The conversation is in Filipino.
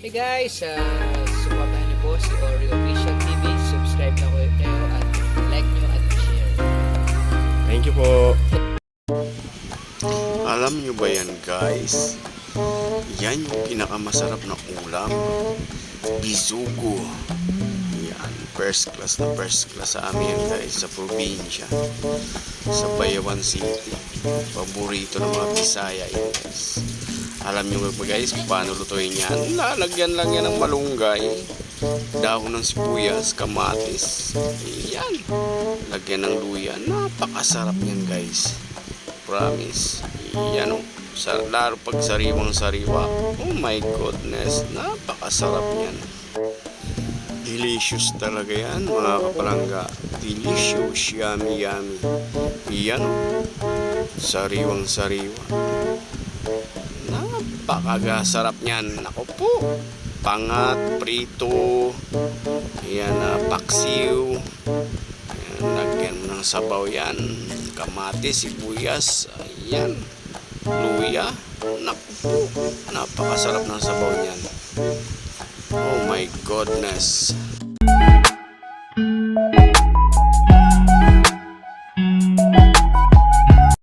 Hey guys, uh, supportahan niyo po si Oreo Official TV. Subscribe na kayo kayo at like niyo at share. Thank you po. Alam nyo ba yan guys? Yan yung pinakamasarap na ulam. Bisugo. Yan. First class na first class sa amin yan guys. Sa probinsya. Sa Bayawan City. Paborito ng mga Bisaya yan guys. Alam nyo ba guys kung paano lutuin yan? Lalagyan lang yan ng malunggay. Dahon ng sibuyas, kamatis. Yan. Lagyan ng luya. Napakasarap yan guys. Promise. Yan o. Sa, lalo pag sariwang sariwa. Oh my goodness. Napakasarap yan. Delicious talaga yan mga kapalangga. Delicious. Yummy yummy. Yan o. Sariwang sariwa. Napakasarap niyan. Ako po. Pangat, prito. Yan na, paksiw. Ayan, lagyan ng sabaw yan. Kamatis, sibuyas. Ayan. Luya. Naku po. Napakasarap ng sabaw niyan. Oh my goodness.